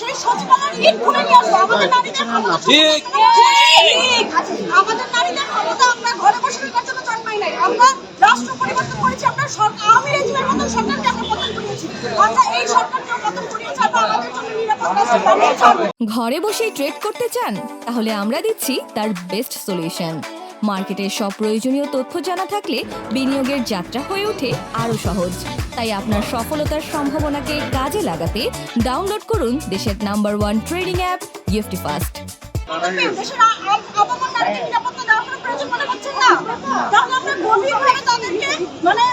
সেই সচিবালয়ের ইট খুলে নিয়ে আসব। আমাদের নারীদের ক্ষমতা ঠিক। ঠিক। আমাদের নারীদের ক্ষমতা আমরা ঘরে বসে থাকার জন্য জন্মাই নাই। আমরা রাষ্ট্র পরিবর্তন করেছি আমরা সরকার আওয়ামী রেজিমের মতন সরকারকে আমরা পতন করিয়েছি। আমরা এই সরকারকেও পতন করিয়ে ছাড়বো আমাদের জন্য নিরাপত্তা আছে, বানিয়ে ছাড়বো ঘরে বসেই ট্রেড করতে চান? তাহলে আমরা দিচ্ছি তার বেস্ট সলিউশন মার্কেটের সব প্রয়োজনীয় তথ্য জানা থাকলে বিনিয়োগের যাত্রা হয়ে ওঠে আরও সহজ। তাই আপনার সফলতার সম্ভাবনাকে কাজে লাগাতে ডাউনলোড করুন দেশের নাম্বার ওয়ান ট্রেডিং অ্যাপ গিফটি ফাস্ট মনে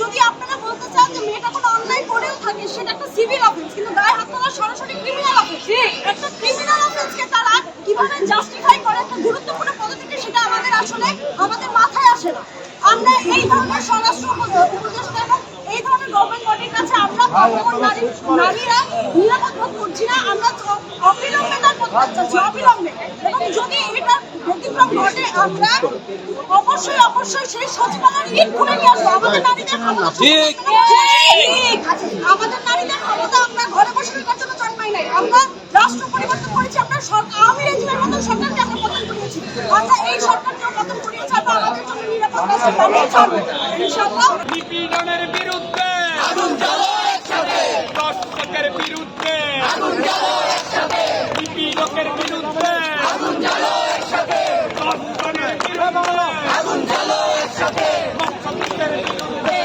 যদি আপনারা বলতে কোনো অন্যায় করেও থাকে সেটা একটা সিভিল অফেন্স কিন্তু গায়ে হাত তোলা সরাসরি ক্রিমিনাল অফেন্স একটা ক্রিমিনাল অফেন্সকে তারা কীভাবে জাস্টিফাই করে একটা গুরুত্বপূর্ণ পদক্ষেপ সেটা আমাদের আসলে আমাদের মাথায় আসে না। আমরা এই ধরনের স্বরাষ্ট্র উপ- উপদেষ্টা এবং এই ধরনের গভর্নমেন্ট বডির কাছে আমরা নারীরা নিরাপদ বোধ করছি না আমরা অবিলম্বে তার চাচ্ছি অবিলম্বে। এবং যদি এটা ব্যতিক্রম ঘটে আমরা অবশ্যই অবশ্যই সেই সচিবালয়ের ইট খুলে নিয়ে আসব। আমাদের নারীদের ক্ষমতা ঠিক। ঠিক। আমাদের নারীদের ক্ষমতা আমরা ঘরে বসে থাকার জন্য জন্মাই নাই। আমরা রাষ্ট্র পরিবর্তন করেছি আমরা সরকার আওয়ামী রেজিমের মতন সরকারকে আমরা পতন করিয়েছি। আমরা এই সরকারকেও পতন করিয়ে ছাড়বো আমাদের জন্য বানিয়ে ছাড়বো ইনশাআল্লাহ। নিপীড়নের বিরুদ্ধে দর্শকের বিরুদ্ধে নিপীড়কের বিরুদ্ধে দর্শনের বিরুদ্ধে মৎস্যদের বিরুদ্ধে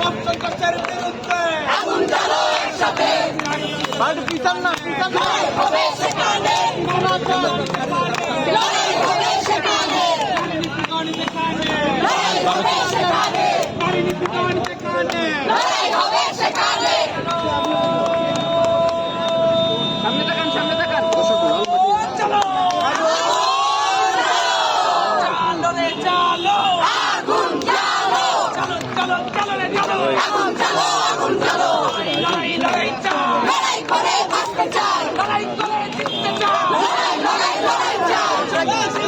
মৎস্যদের বিরুদ্ধে নারী পিছন না পিছন না। 我来，我来，我来，我来，我来，来，来，来，来，来。